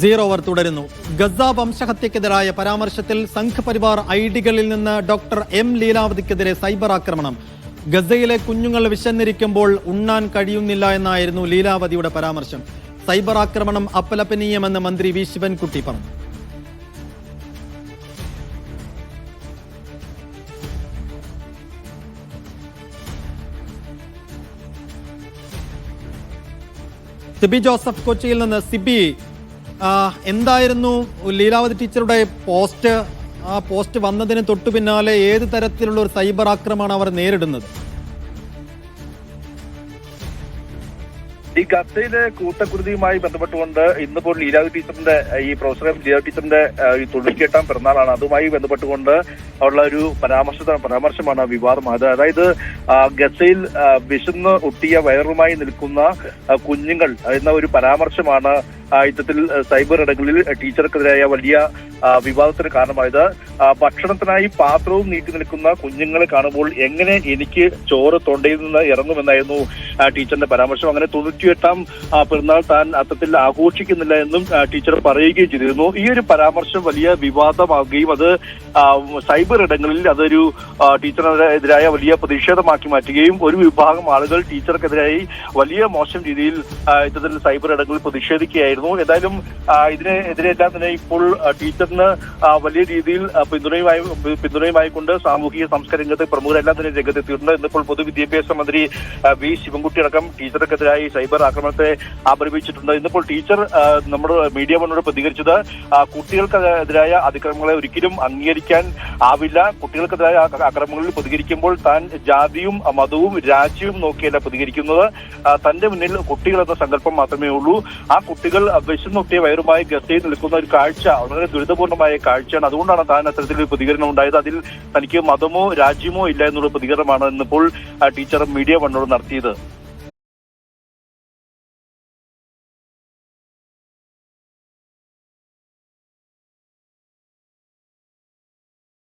Zero over തുടരുന്നു. Gaza വംശഹത്യക്കെതിരായ പരാമർശത്തിൽ സംഘ് പരിവാർ ഡികളിൽ നിന്ന് ഡോക്ടർ എം ലീലാവതിക്കെതിരെ സൈബർ ആക്രമണം. ഗസയിലെ കുഞ്ഞുങ്ങൾ വിശന്നിരിക്കുമ്പോൾ ഉണ്ണാൻ കഴിയുന്നില്ല എന്നായിരുന്നു ലീലാവതിയുടെ പരാമർശം. സൈബർ ആക്രമണം അപ്പലപനീയമെന്ന് മന്ത്രി വി ശിവൻകുട്ടി പറഞ്ഞു. സിബി ജോസഫ് കൊച്ചിയിൽ നിന്ന് സിബി എന്തായിരുന്നു ലീലാവതി ടീച്ചറുടെ പോസ്റ്റ്? ആ പോസ്റ്റ് വന്നതിന് തൊട്ടു പിന്നാലെ ഏത് തരത്തിലുള്ള ഒരു സൈബർ ആക്രമണമാണ് അവർ നേരിടുന്നത്? ഈ ഗസയിലെ കൂട്ടക്കുരുതിയുമായി ബന്ധപ്പെട്ടുകൊണ്ട് ഇന്നിപ്പോൾ ലീലാവതി ടീച്ചറിന്റെ ഈ പ്രൊഫസർ എം ലീലാവതി ടീച്ചറിന്റെ ഈ തൊഴിൽക്കെട്ടാം പിറന്നാളാണ്. അതുമായി ബന്ധപ്പെട്ടുകൊണ്ട് ഉള്ള ഒരു പരാമർശ പരാമർശമാണ് വിവാദമായത്. അതായത് ഗസയിൽ വിശന്ന് ഒട്ടിയ വയറുമായി നിൽക്കുന്ന കുഞ്ഞുങ്ങൾ എന്ന ഒരു പരാമർശമാണ് ഇത്തരത്തിൽ സൈബർ ഇടങ്ങളിൽ ടീച്ചർക്കെതിരായ വലിയ വിവാദത്തിന് കാരണമായത്. ഭക്ഷണത്തിനായി പാത്രവും നീട്ടി നിൽക്കുന്ന കുഞ്ഞുങ്ങളെ കാണുമ്പോൾ എങ്ങനെ എനിക്ക് ചോറ് തൊണ്ടയിൽ നിന്ന് ഇറങ്ങുമെന്നായിരുന്നു ടീച്ചറിന്റെ പരാമർശം. അങ്ങനെ തൊണ്ണൂറ്റിയെട്ടാം പെരുന്നാൾ താൻ അത്തരത്തിൽ ആഘോഷിക്കുന്നില്ല എന്നും ടീച്ചർ പറയുകയും ചെയ്തിരുന്നു. ഈ ഒരു പരാമർശം വലിയ വിവാദമാവുകയും അത് സൈബർ ഇടങ്ങളിൽ അതൊരു ടീച്ചറിനെതിരായ വലിയ പ്രതിഷേധമാക്കി മാറ്റുകയും ഒരു വിഭാഗം ആളുകൾ ടീച്ചർക്കെതിരായി വലിയ മോശം രീതിയിൽ ഇത്തരത്തിൽ സൈബർ ഇടങ്ങളിൽ പ്രതിഷേധിക്കുകയായിരുന്നു. എന്തായാലും ഇതിനെതിരെല്ലാം തന്നെ ഇപ്പോൾ ടീച്ചറിന് വലിയ രീതിയിൽ പിന്തുണയുമായി പിന്തുണയുമായി കൊണ്ട് സാമൂഹിക സംസ്കാര രംഗത്തെ പ്രമുഖരെല്ലാം തന്നെ രംഗത്തെത്തിയിട്ടുണ്ട്. ഇന്നിപ്പോൾ പൊതുവിദ്യാഭ്യാസ മന്ത്രി വി. ശിവൻകുട്ടി അടക്കം ടീച്ചർക്കെതിരായി സൈബർ ആക്രമണത്തെ അപലപിച്ചിട്ടുണ്ട് ഇന്നിപ്പോൾ ടീച്ചർ നമ്മുടെ മീഡിയ വണ്ണോട് പ്രതികരിച്ചത് കുട്ടികൾക്കെതിരായ അതിക്രമങ്ങളെ ഒരിക്കലും അംഗീകരിക്കാൻ ആവില്ല. കുട്ടികൾക്കെതിരായ അക്രമങ്ങളിൽ പ്രതികരിക്കുമ്പോൾ താൻ ജാതിയും മതവും രാജ്യവും നോക്കിയല്ല പ്രതികരിക്കുന്നത്. തന്റെ മുന്നിൽ കുട്ടികൾ എന്ന സങ്കല്പം മാത്രമേ ഉള്ളൂ. ആ കുട്ടികൾ വിശന്നൊട്ടിയ വയറുമായി ഗസ്റ്റയിൽ നിൽക്കുന്ന ഒരു കാഴ്ച വളരെ ദുരിതപൂർണമായ കാഴ്ചയാണ്. അതുകൊണ്ടാണ് താൻ അത്തരത്തിലൊരു പ്രതികരണം ഉണ്ടായത്. അതിൽ തനിക്ക് മതമോ രാജ്യമോ ഇല്ല എന്നുള്ള പ്രതികരണമാണ് ഇന്നിപ്പോൾ ടീച്ചർ മീഡിയ വണ്ണോട് നടത്തിയത്.